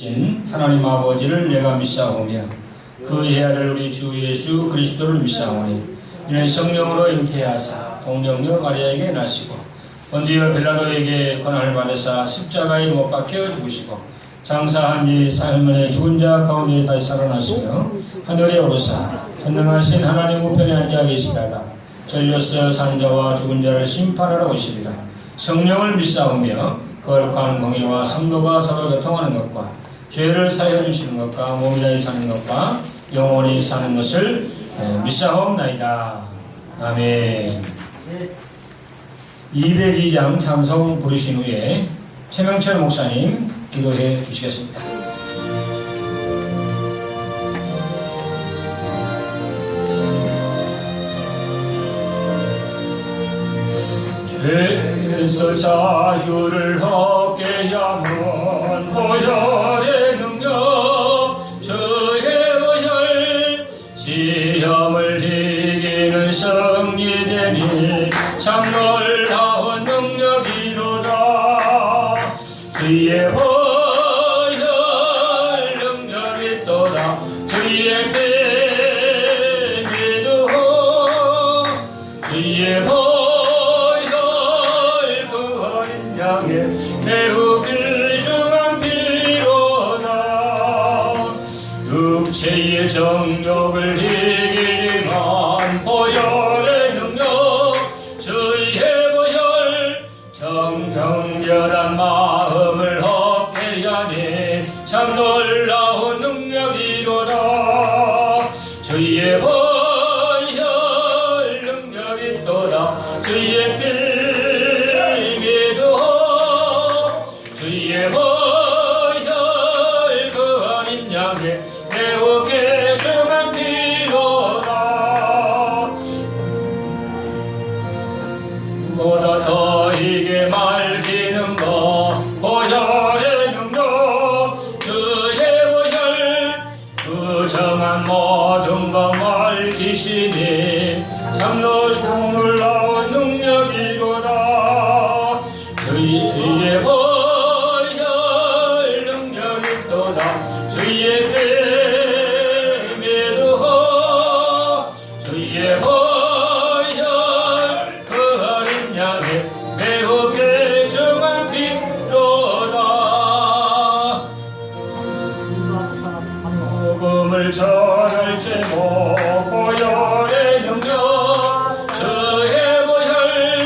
신 하나님 아버지를 내가 믿사오며 그의 아들 우리 주 예수 그리스도를 믿사오니 이는 성령으로 잉태하사 동정녀 마리아에게 나시고 본디어 빌라도에게 권한을 받으사 십자가에 못 박혀 죽으시고 장사한 지 사흘 만에 죽은 자 가운데 다시 살아나시며 하늘에 오르사 전능하신 하나님 우편에 앉아 계시다가 전려서 산자와 죽은 자를 심판하러 오시리라. 성령을 믿사오며 거룩한 공의와 삼도가 서로 교통하는 것과 죄를 사여 주시는 것과 몸이라이 사는 것과 영원히 사는 것을 에, 믿사옵나이다. 아멘. 202장 찬송 부르신 후에 최명철 목사님 기도해 주시겠습니다. 죄에서 자유를 얻게 하면 보혈 승리되니 참 놀라운 능력이로다 주의 보혈 능력이 또다 주의 뱀에도 주의 보혈 그 어린 양의 매우 귀중한 피로다 육체의 정 정경결한 마음을 얻게 하니 참 놀라 것 말기시니 참 놀라운 능력이로다. 주의 주의 보혈 능력이 또다. 주의 뱀 복음을 전할 제목 보혈의 능력 주의 보혈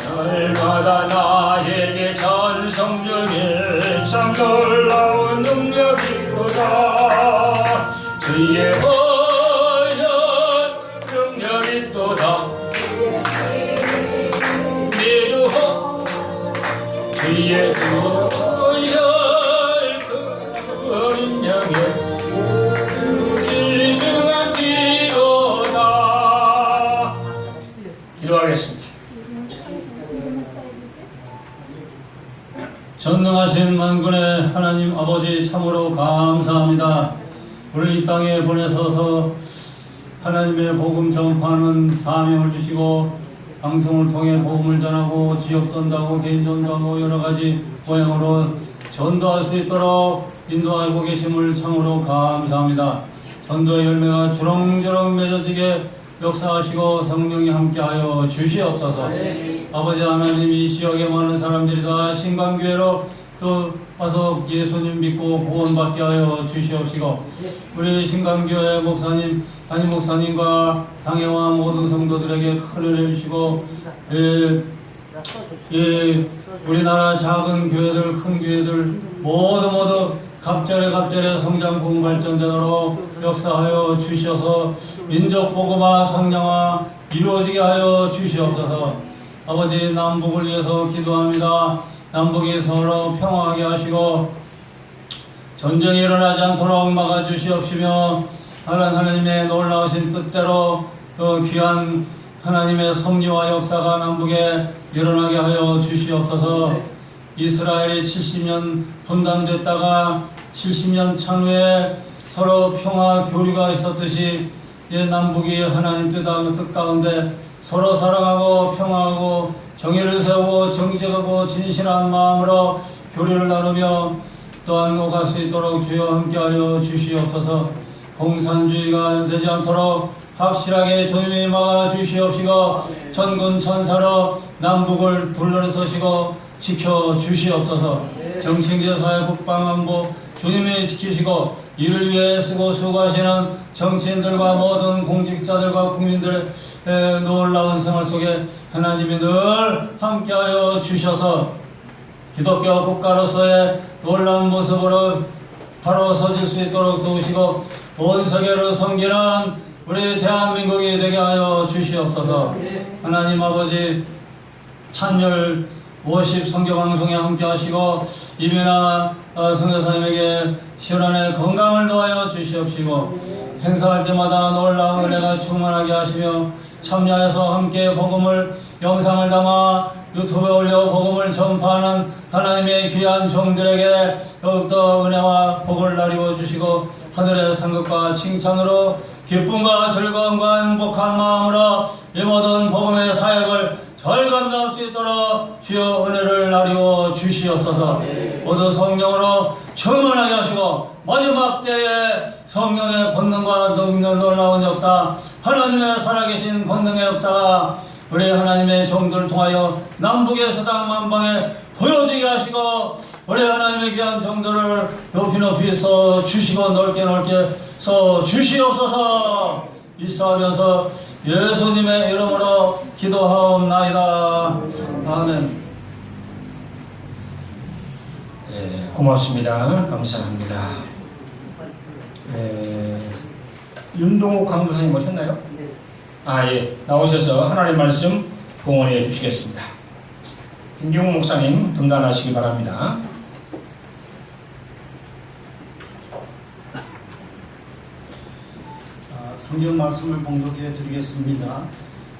날마다 나에게 전성 중에 참 놀라운 능력이로다. 주의 보 전능하신 만군의 하나님 아버지 참으로 감사합니다. 우리 이 땅에 보내셔서 하나님의 복음 전파하는 사명을 주시고 방송을 통해 복음을 전하고 지역 전도하고 개인 전도하고 여러 가지 모양으로 전도할 수 있도록 인도하고 계심을 참으로 감사합니다. 전도의 열매가 주렁주렁 맺어지게 역사하시고 성령이 함께하여 주시옵소서. 아버지 하나님 이 지역에 많은 사람들이 다 신강교회로 또 와서 예수님 믿고 구원받게 하여 주시옵시고 우리 신강교회 목사님 담임 목사님과 당회와 모든 성도들에게 큰 은혜 주시고 예, 예, 우리나라 작은 교회들 큰 교회들 모두 모두 갑절에 갑절에 성장 발전자로 역사하여 주셔서 민족 복음화 성장화 이루어지게 하여 주시옵소서. 아버지 남북을 위해서 기도합니다. 남북이 서로 평화하게 하시고 전쟁이 일어나지 않도록 막아주시옵시며 하나님 하나님의 놀라우신 뜻대로 그 귀한 하나님의 섭리와 역사가 남북에 일어나게 하여 주시옵소서 이스라엘이 70년 분단됐다가 70년 찬후에 서로 평화 교류가 있었듯이 이제 남북이 하나님 뜻 가운데 서로 사랑하고 평화하고 정의를 세우고 정직하고 진실한 마음으로 교류를 나누며 또한 오갈 수 있도록 주여 함께하여 주시옵소서. 공산주의가 되지 않도록 확실하게 주님이 막아 주시옵시고 전군 천사로 남북을 둘러서시고 지켜 주시옵소서. 정신계 사회 국방 안보 주님이 지키시고 이를 위해 쓰고 수고하시는 정치인들과 모든 공직자들과 국민들의 에, 놀라운 생활 속에 하나님이 늘 함께하여 주셔서 기독교 국가로서의 놀라운 모습으로 바로 서질 수 있도록 도우시고 온 세계를 섬기는 우리 대한민국이 되게 하여 주시옵소서. 하나님 아버지 찬열 50 성교 방송에 함께 하시고 이민아 어, 성교사님에게 시원한의 건강을 도하여 주시옵시고 행사할 때마다 놀라운 은혜가 충만하게 하시며 참여해서 함께 복음을 영상을 담아 유튜브에 올려 복음을 전파하는 하나님의 귀한 종들에게 더욱더 은혜와 복을 나리워 주시고 하늘의 상급과 칭찬으로 기쁨과 즐거움과 행복한 마음으로 이모든 복음의 사역을 절감할 수 있도록 주여 은혜를 나리워 주시옵소서. 모두 성령으로 충만하게 하시고 마지막 때에 성령의 권능과 능력 놀라운 역사 하나님의 살아계신 권능의 역사가 우리 하나님의 종들을 통하여 남북의 세상 만방에 보여지게 하시고 우리 하나님의 귀한 종들을 높이 높이 서 주시고 넓게 넓게 서 주시옵소서. 이사하면서 예수님의 이름으로 기도하옵나이다. 아멘 예, 고맙습니다. 감사합니다. 예, 윤동욱 강부사님 오셨나요? 아, 예. 나오셔서 하나님 말씀 봉헌해 주시겠습니다. 김경호 목사님 등단하시기 바랍니다. 아, 성경 말씀을 봉독해 드리겠습니다.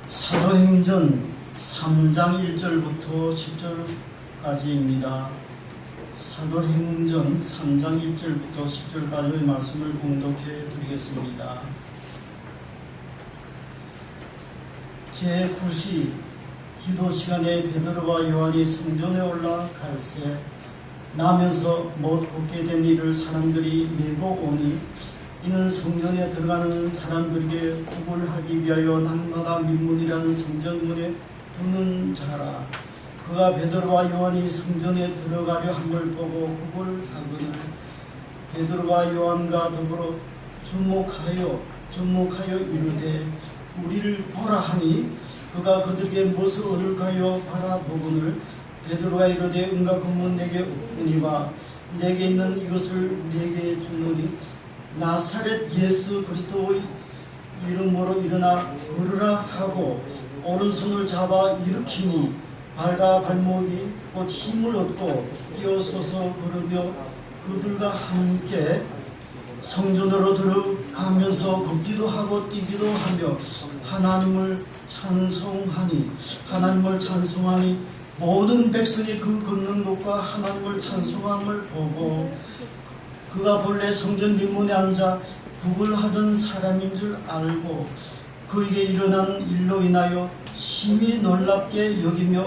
사도행전 3장 1절부터 10절까지입니다. 사도행전 3장 1절부터 10절까지의 말씀을 봉독해 드리겠습니다. 제9시 기도 시간에 베드로와 요한이 성전에 올라 갈새 나면서 못 걷게 된 이를 사람들이 밀고 오니 이는 성전에 들어가는 사람들에게 구걸하기 위하여 날마다 민문이라는 성전문에 두는 자라 그가 베드로와 요한이 성전에 들어가려 함을 보고 구걸하거늘 베드로와 요한과 더불어 주목하여 주목하여 이르되 우리를 보라 하니 그가 그들에게 무엇을 얻을까요? 바라보거늘 베드로가 이르되 응가 금문 내게 없으니와 내게 있는 이것을 내게 주노니 나사렛 예수 그리스도의 이름으로 일어나 걸으라 하고 오른손을 잡아 일으키니 발과 발목이 곧 힘을 얻고 뛰어서서 걸으며 그들과 함께 성전으로 들어가면서 걷기도 하고 뛰기도 하며 하나님을 찬송하니 하나님을 찬송하니 모든 백성이 그 걷는 것과 하나님을 찬송함을 보고 그가 본래 성전 뒷문에 앉아 구걸하던 사람인 줄 알고 그에게 일어난 일로 인하여 심히 놀랍게 여기며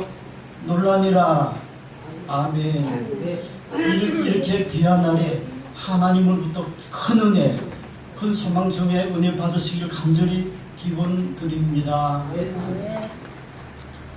놀라니라. 아멘. 이렇게 귀한 날에 하나님으로부터 큰 은혜 큰 소망 중에 은혜 받으시길 간절히 기원 드립니다.